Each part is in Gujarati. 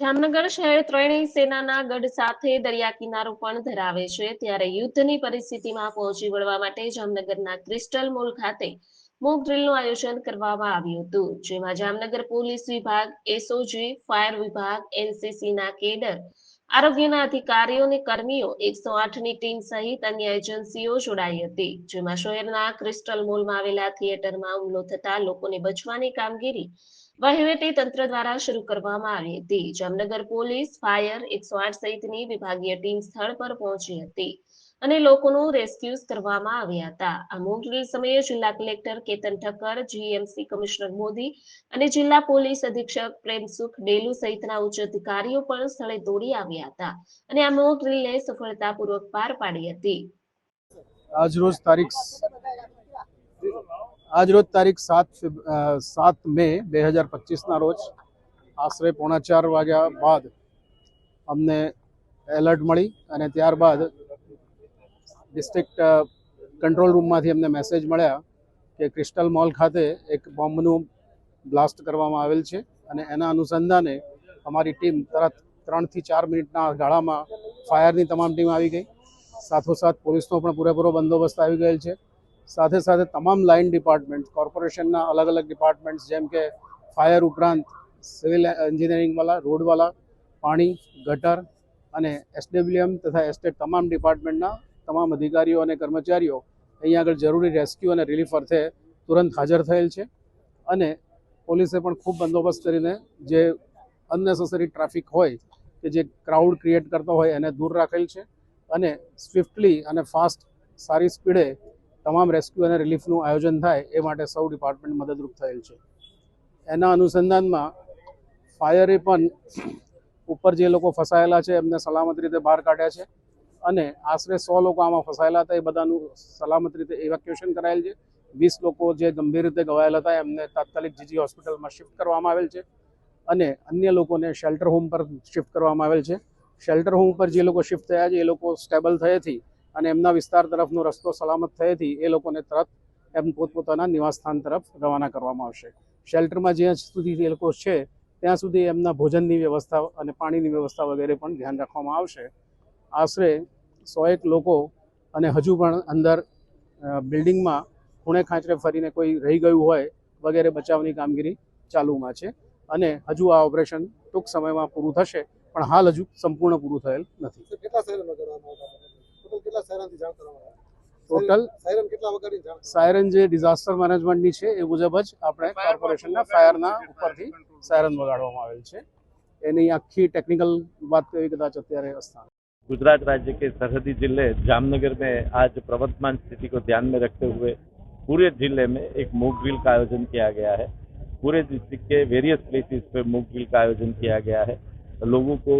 જામનગર શહેર ત્રણેય સેનાના ગઢ સાથે દરિયા કિનારો પણ ધરાવે છે. ત્યારે યુદ્ધની પરિસ્થિતિમાં પહોંચી વળવા માટે જામનગરના ક્રિસ્ટલ મોલ ખાતે મોક ડ્રિલનું આયોજન કરવામાં આવ્યું હતું. જેમાં જામનગર પોલીસ વિભાગ એસઓજી ફાયર વિભાગ એનસીસીના કેડર, આરોગ્યના અધિકારીઓ અને કર્મીઓ એકસો આઠની ટીમ સહિત અન્ય એજન્સીઓ જોડાઈ હતી. જેમાં શહેરના ક્રિસ્ટલ મોલમાં આવેલા થિયેટરમાં હુમલો થતા લોકોને બચવાની કામગીરી વહીવટી તંત્ર દ્વારા શરૂ કરવામાં આવી હતી. જામનગર પોલીસ, ફાયર, એકસો આઠ સહિતની વિભાગીય ટીમ સ્થળ પર પહોંચી હતી અને લોકોનું રેસ્ક્યુઝ કરવામાં આવ્યા હતા. આ મોક ડ્રીલ સમયે જિલ્લા collector Ketan Thakkar GMC commissioner Modi અને જિલ્લા પોલીસ અધિક્ષક પ્રેમસુખ ડેલુ સહિતના ઉચ્ચ અધિકારીઓ પણ સ્થળે દોડી આવ્યા હતા અને આ મોક ડ્રીલને સફળતાપૂર્વક પાર પાડી હતી. આજરોજ તારીખ આજરોજ તારીખ સાત સાત મે બે હજાર પચીસના રોજ આશરે પોણા ચાર વાગ્યા બાદ અમને એલર્ટ મળી અને ત્યારબાદ ડિસ્ટ્રિક્ટ કંટ્રોલ રૂમમાંથી અમને મેસેજ મળ્યા કે ક્રિસ્ટલ મોલ ખાતે એક બોમ્બનું બ્લાસ્ટ કરવામાં આવેલ છે અને એના અનુસંધાને અમારી ટીમ તરત ત્રણથી ચાર મિનિટના ગાળામાં ફાયરની તમામ ટીમ આવી ગઈ. સાથોસાથ પોલીસનો પણ પૂરેપૂરો બંદોબસ્ત આવી ગયેલ છે. સાથે સાથે તમામ લાઇન ડિપાર્ટમેન્ટ કોર્પોરેશનના અલગ અલગ ડિપાર્ટમેન્ટ્સ જેમ કે ફાયર ઉપરાંત સિવિલ એન્જિનિયરિંગવાળા રોડવાળા પાણી, ગટર અને એસડબ્લ્યુએમ તથા એસ્ટેટ તમામ ડિપાર્ટમેન્ટના તમામ અધિકારીઓ અને કર્મચારીઓ અહીંયા આગળ જરૂરી રેસ્ક્યુ અને રિલીફ અર્થે તુરંત હાજર થયેલ છે. અને પોલીસે પણ ખૂબ બંદોબસ્ત કરીને જે અનનેસેસરી ટ્રાફિક હોય કે જે ક્રાઉડ ક્રિએટ કરતો હોય એને દૂર રાખેલ છે અને સ્વિફ્ટલી અને ફાસ્ટ સારી સ્પીડે તમામ રેસ્ક્યુ અને રિલીફનું આયોજન થાય એ માટે સૌ ડિપાર્ટમેન્ટ મદદરૂપ થયેલ છે. એના અનુસંધાનમાં ફાયરે પણ ઉપર જે લોકો ફસાયેલા છે એમને સલામત રીતે બહાર કાઢ્યા છે અને આશરે સો લોકો આમાં ફસાયેલા હતા એ બધાનું સલામત રીતે ઇવેક્યુએશન કરાયેલ છે. વીસ લોકો જે ગંભીર રીતે ઘવાયેલા હતા એમને તાત્કાલિક જીજી હોસ્પિટલમાં શિફ્ટ કરવામાં આવેલ છે અને અન્ય લોકોને શેલ્ટર હોમ પર શિફ્ટ કરવામાં આવેલ છે. શેલ્ટર હોમ પર જે લોકો શિફ્ટ થયા છે એ લોકો સ્ટેબલ થયેથી અને એમના વિસ્તાર તરફનો રસ્તો સલામત થયેથી એ લોકોને તરત એમ પોતપોતાના નિવાસસ્થાન તરફ રવાના કરવામાં આવશે. શેલ્ટરમાં જ્યાં સુધી એ લોકો છે, ત્યાં સુધી એમના ભોજનની વ્યવસ્થા અને પાણીની વ્યવસ્થા વગેરે પણ ધ્યાન રાખવામાં આવશે. આશરે સો એક લોકો અને હજુ પણ અંદર બિલ્ડિંગમાં ખૂણે ખાંચરે ફરીને કોઈ રહી ગયું હોય વગેરે બચાવની કામગીરી ચાલુમાં છે. અને હજુ આ ઓપરેશન ટૂંક સમયમાં પૂરું થશે, પણ હાલ હજુ સંપૂર્ણ પૂરું થયેલ નથી. તો કેટલા સાયરન વગાડવામાં આવ્યા ટોટલ કેટલા સાયરનથી જાણ કરવામાં આવ્યા ટોટલ સાયરન કેટલા વગાડીને જાણ સાયરન જે ડિઝાસ્ટર મેનેજમેન્ટની છે એ મુજબ જ આપણે કોર્પોરેશનના ફાયરના ઉપરથી સાયરન વગાડવામાં આવેલ છે એની આખી ટેકનિકલ વાત કરવી કદાચ અત્યારે અસ્થાન गुजरात राज्य के सरहदी जिले जामनगर में आज प्रवर्तमान स्थिति को ध्यान में रखते हुए पूरे जिले में एक मूक ड्रिल का आयोजन किया गया है पूरे डिस्ट्रिक्ट के वेरियस प्लेसेस पे मूक ड्रिल का आयोजन किया गया है लोगों को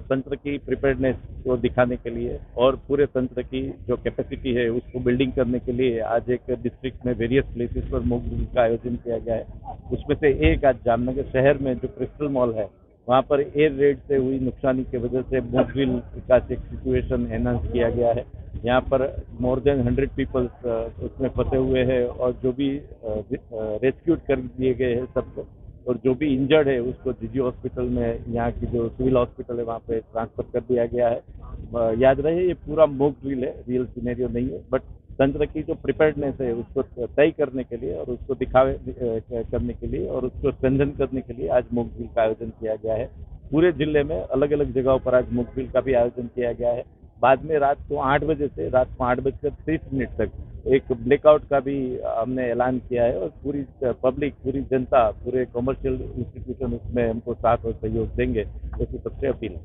तंत्र की प्रिपेयर्डनेस को दिखाने के लिए और पूरे तंत्र की जो कैपेसिटी है, उसको बिल्डिंग करने के लिए आज एक डिस्ट्रिक्ट में वेरियस प्लेसेस पर मूक ड्रिल का आयोजन किया गया है। उसमें से एक आज जामनगर शहर में जो क्रिस्टल मॉल है, वहाँ पर एयर रेड से हुई नुकसानी की वजह से मूकविल का एक सिचुएशन एनहांस किया गया है। यहाँ पर मोर देन हंड्रेड पीपल्स उसमें फंसे हुए हैं और जो भी रेस्क्यूड कर दिए गए हैं सबको। और जो भी इंजर्ड है, उसको जीजी हॉस्पिटल में, यहाँ की जो सिविल हॉस्पिटल है, वहाँ पे ट्रांसफ़र कर दिया गया है। याद रहे, ये पूरा मोक ड्रिल है रियल सिनेरियो नहीं है बट तंत्र की जो प्रिपेयर्डनेस है, उसको तय करने के लिए और उसको दिखावे करने के लिए और उसको स्ट्रेंथन करने के लिए आज मोक ड्रिल का आयोजन किया गया है। पूरे ज़िले में अलग अलग जगहों पर आज मोक ड्रिल का भी आयोजन किया गया है। बाद में रात को आठ बजे से रात को आठ बजकर तीस मिनट तक एक ब्लैकआउट का भी हमने ऐलान किया है और पूरी पब्लिक पूरी जनता, पूरे कॉमर्शियल इंस्टीट्यूशन उसमें हमको साथ और सहयोग देंगे, ऐसी सबसे अपील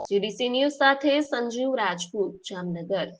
सीडीसी न्यूज़ साथ है संजीव राजपूत, जामनगर।